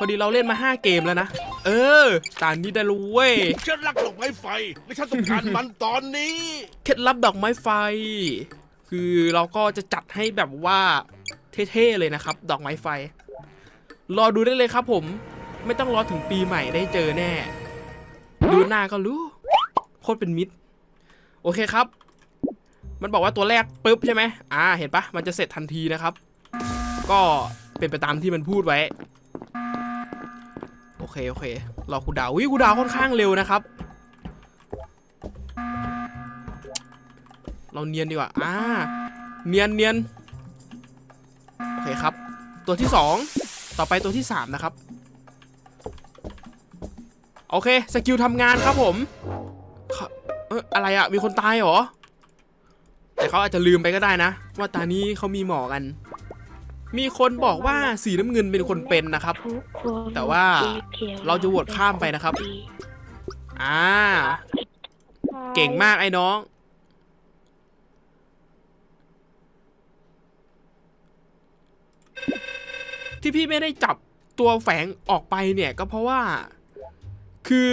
พอดีเราเล่นมา 5 เกมแล้วนะ เออตานนี้ได้รู้เว้ยฉันรักดอกไม้ไฟและฉันต้องการมันตอนนี้ เคล็ดลับดอกไม้ไฟ คือเราก็จะจัดให้แบบว่าเท่ๆเลยนะครับ ดอกไม้ไฟ รอดูได้เลยครับผม ไม่ต้องรอถึงปีใหม่ได้เจอแน่ ดูหน้าก็รู้ โคตรเป็นมิตร โอเคครับ มันบอกว่าตัวแรกปุ๊บใช่ไหมอ่า เห็นปะมันจะเสร็จทันทีนะครับ ก็เป็นไปตามที่มันพูดไว้โอ เคโอเครอคูดาววิครูดาวค่อนข้างเร็วนะครับ เราเนียนดีกว่าอ่าเนียนเนียนโอเคครับ ตัวที่สองต่อไปตัวที่สามนะครับ โอเคสกิลทำงานครับผมเขาเอออะไรอะมีคนตายเหรอ แต่เขาอาจจะลืมไปก็ได้นะ ว่าตานี้เขามีหมอกัน มีคนบอกว่าสีน้ำเงินเป็นคนเป็นนะครับ แต่ว่าเราจะโหวตข้ามไปนะครับ อ่า เก่งมากไอ้น้อง ที่พี่ไม่ได้จับตัวแฝงออกไปเนี่ยก็เพราะว่า คือ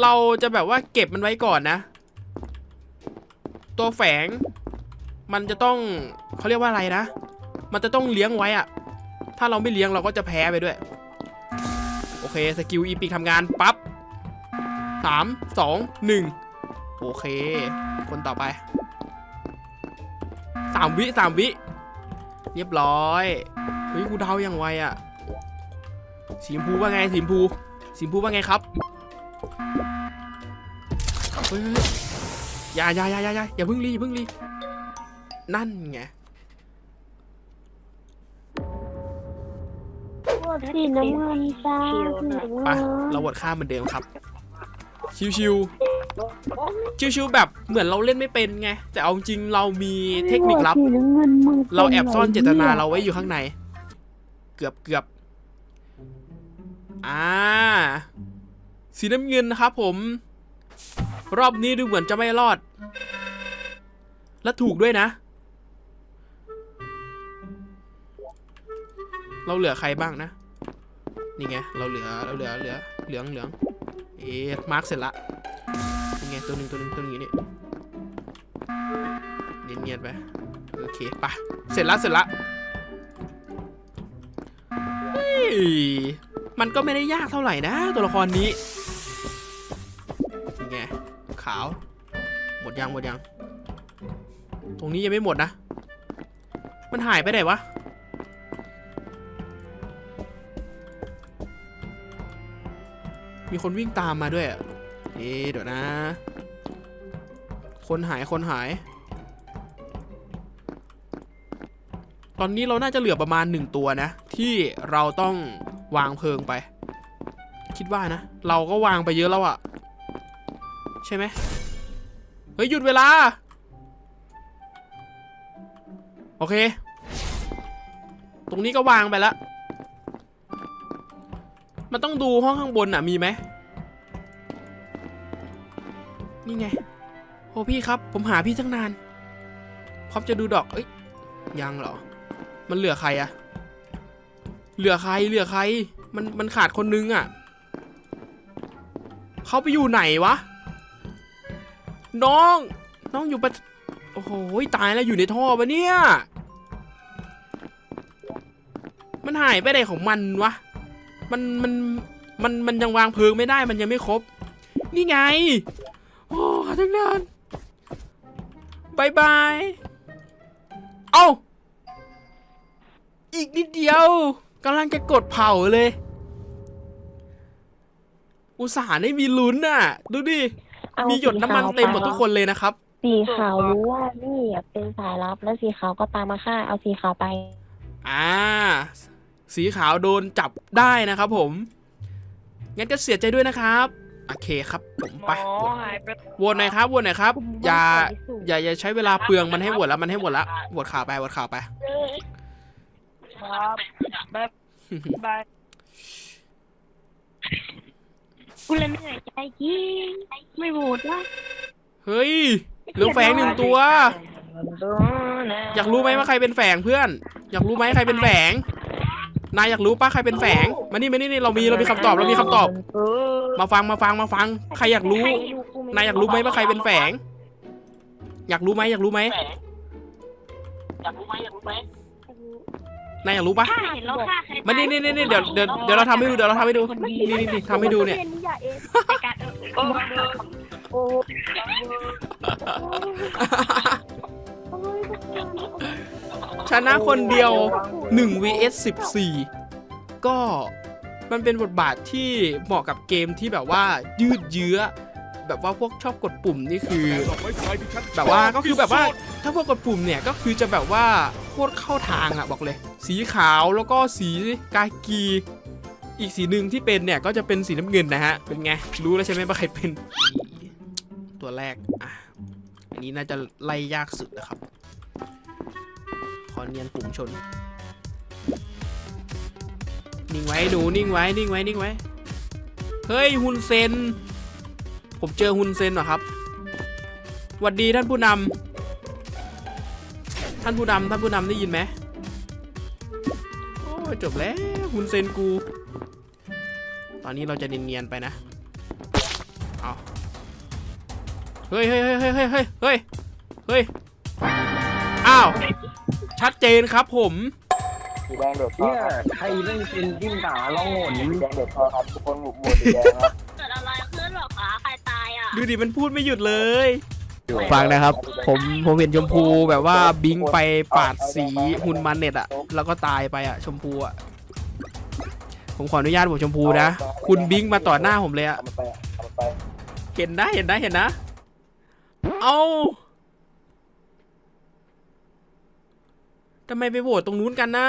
เราจะแบบว่าเก็บมันไว้ก่อนนะ ตัวแฝง มันจะต้องเขาเรียกว่าอะไรนะ มันจะต้องเลี้ยงไว้อะถ้าเราไม่เลี้ยงเราก็จะแพ้ไปด้วย โอเคสกิลอีพิกทำงานปั๊บสามสองหนึ่งโอเค คนต่อไปสามวิสามวิเรียบร้อยเฮ้ยกูเดาอย่างไวอะสีมพูว่าไงสีมพูสีมพูว่าไงครับเฮ้ยอย่าอย่าอย่าอย่าอย่าอย่าเพิ่งรีอย่าเพิ่งรีนั่นไง สีน้ำเงินจ้าสีน้ำไปเงินเราวดข้ามเหมือนเดิมครับ ชิวๆ ชิวๆ แบบเหมือนเราเล่นไม่เป็นไง แต่เอาจริงเรามีเทคนิคลับ สีน้ำเงินมึงเราแอบซ่อนเจตนาป็นไงเราไว้อยู่ข้างใน เกือบเกือบอ่า สีน้ำเงินนะครับผม รอบนี้ดูเหมือนจะไม่รอด และถูกด้วยนะ เราเหลือใครบ้างนะ นี่ไง เราเหลือ เราเหลือ เหลือ เหลืองเหลืองเอ๊ะมาร์กเสร็จละนี่ไงตัวหนึ่งตัวหนึ่งตัวนึ่งอยู่นี่เนียนๆไป โอเคไปะเสร็จละเสร็จละมันก็ไม่ได้ยากเท่าไหร่นะ ตัวละครนี้นี่ไง ขาว หมดยังหมดยัง ตรงนี้ยังไม่หมดนะ มันหายไปไหนวะ มีคนวิ่งตามมาด้วยอะเอ๊เดี๋ยวนะ คนหายคนหาย ตอนนี้เราน่าจะเหลือประมาณหนึ่งตัวนะ ที่เราต้องวางเพลิงไป คิดว่านะ เราก็วางไปเยอะแล้วอะใช่ไหมเฮ้ย หยุดเวลา โอเค ตรงนี้ก็วางไปแล้ว มันต้องดูห้องข้างบนอะมีไหมนี่ไงโอ้พี่ครับ ผมหาพี่ตั้งนานพร้อมจะดูดอกเอ้ยยังเหรอ มันเหลือใครอะเหลือใครเหลือใคร มันมันขาดคนนึงอะเขาไปอยู่ไหนวะ น้อง น้องอยู่ปะโอ้โหตายแล้วอยู่ในท่อปะเนี่ย มันหายไปไหนของมันวะ มันมันมันมันยังวางเพลิงไม่ได้มันยังไม่ครบ นี่ไง โอ้หาตั้งนานบายบาย เอ้า อีกนิดเดียวกำลังจะกดเผาเลย อุตส่าห์ได้มีลุ้นน่ะ ดูดิ เอามีหยดน้ำมันเต็มหมดทุกคนเลยนะครับ สีขาวรู้ว่านี่อะเป็นสายลับแล้วสีขาวก็ตามมาฆ่าเอาสีขาวไป อ่า สีขาวโดนจับได้นะครับผม งั้นก็เสียใจด้วยนะครับ โอเคครับ ผมไปโหวตหายไปโหวตหน่อยครับโหวตหน่อยครับผมว่าอย่าสวยสุดอย่าอย่าใช้เวลาเปลืองมันให้โหวตแล้วมันให้โหวตแล้วโหวตข่าวไปโหวตข่าวไป ครับแบบบายกูเลยเหนื่อยใจจริงไม่โหวตละเฮ้ยเหลือแฝงหนึ่งตัว อยากรู้ไหมว่าใครเป็นแฝงเพื่อน อยากรู้ไหมใครเป็นแฝง นายอยากรู้ป้าใครเป็นแฝง มานี่มานี่นี่เรามีเรามีคำตอบเรามีคำตอบเออมาฟังมาฟังมาฟัง ใครอยากรู้ นายอยากรู้ไหมว่าใครเป็นแฝง อยากรู้ไหมอยากรู้ไหมอยากรู้ไหมอยากรู้ไหมนายอยากรู้ปะข้าเห็นแล้วข้าเคยมานี่นี่นี่นี่เดี๋ยวเดี๋ยวเดี๋ยวเราทำให้ดูเดี๋ยวเราทำให้ดู นี่นี่นี่ทำให้ดูเนี่ยอย่าเอ็นในการเออโอ้โอ้ ชนะคนเดียว 1 vs 14 ก็มันเป็นบทบาทที่เหมาะกับเกมที่แบบว่ายืดเยื้อ แบบว่าพวกชอบกดปุ่มนี่คือ แบบว่าก็คือแบบว่าถ้าพวกกดปุ่มเนี่ยก็คือจะแบบว่าโคตรเข้าทางอะบอกเลย สีขาวแล้วก็สีกากีอีกสีหนึ่งที่เป็นเนี่ยก็จะเป็นสีน้ำเงินนะฮะ เป็นไง รู้แล้วใช่ไหมว่าใครเป็น ตัวแรกอะอันนี้น่าจะไล่ยากสุดนะครับ อเนียนฝูงชน นิ่งไว้หนูนิ่งไว้นิ่งไว้นิ่งไว้ เฮ้ยฮุนเซน ผมเจอฮุนเซนเหรอครับหวัดดีท่านผู้นำท่านผู้นำท่านผู้นำได้ยินไหมโอ้จบแล้วฮุนเซนกู ตอนนี้เราจะเนียนๆไปนะเอาเฮ้ยเฮ้ยเฮ้ยเฮ้ยเฮ้ยเฮ้ยเฮ้ยอ้าว ชัดเจนครับผมสีแดงโดดท่อเนี่ยครับใครเล่นเป็นจิ้มตาล่องหนสีแดงโดดท่อครับทุกคนหมู่หมู่สีแดงครับเกิดอะไรขึ้นหรอคะใครตายอะดูดิมันพูดไม่หยุดเลย ฟังนะครับ ผมผมเห็นชมพูแบบว่าบิงไปปาดสีฮุนมันเน็ตอะแล้วก็ตายไปอะชมพูอะผมขออนุญาตผมชมพูนะ คุณบิงมาต่อหน้าผมเลยอะทำมันไปทำมันไปเห็นนะเห็นนะเห็นนะ เอา ทำไมไปโหวตตรงนู้นกันน่ะ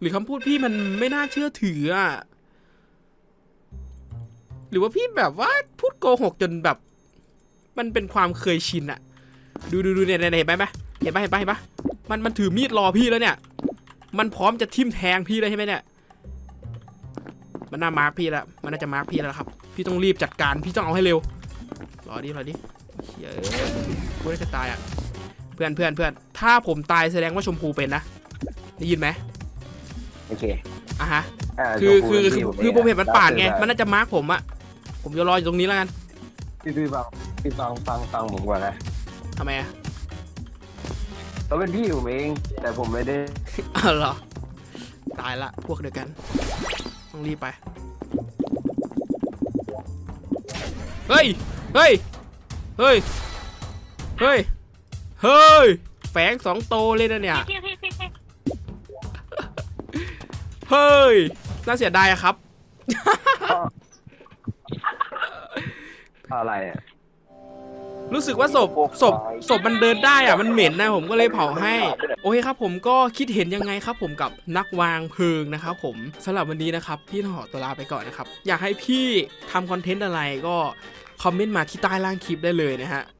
หรือคำพูดพี่มันไม่น่าเชื่อถืออะหรือว่าพี่แบบว่าพูดโกหกจนแบบ มันเป็นความเคยชินอะดูดูดูเนี่ยเนี่ยเห็นไหมไหมเห็นปะเห็นปะเห็นปะมันมันถือมีดรอพี่แล้วเนี่ย มันพร้อมจะทิ่มแทงพี่เลยใช่ไหมเนี่ย มันน่ามาร์คพี่แล้ว มันน่าจะมาร์คพี่แล้วครับ พี่ต้องรีบจัดการ พี่ต้องเอาให้เร็ว รอดิรอดิเฮ้ยกูได้จะตายอะ พื่อนเพื่อนเพื่อนถ้าผมตายแสดงว่าชมพูเป็นนะได้ยินไหมโอเคอะฮะาคือคือชคือพูคือผมเห็นมันปาดไงมันนั่นน่าจะมาร์คผมอะผมจะรออยู่ตรงนี้แล้วกันพี่พี่ฟังพี่ฟังฟังฟังผมก่อนนะทำไมอะเขาเป็นพี่ผมเอง แต่ผมไม่ได้อ้าวเหรอตายละพวกเดียวกัน ต้องรีบไป เฮ้ย เฮ้ย เฮ้ย เฮ้ย เฮ้ย แฝงสองโตเลยนะเนี่ย พี่พี่พี่พี่เฮ้ย น่าเสียดายอะครับ อะไรอะ รู้สึกว่าศพศพศพมันเดินได้อะมันเหม็นนะผมก็เลยเผาให้ โอเคครับ ผมก็คิดเห็นยังไงครับ ผมกับนักวางเพลิงนะครับผมสำหรับวันนี้นะครับ พี่ต้องขอตัวลาไปก่อนนะครับ อยากให้พี่ทำคอนเทนต์อะไรก็ คอมเมนต์มาที่ใต้ล่างคลิปได้เลยนะฮะ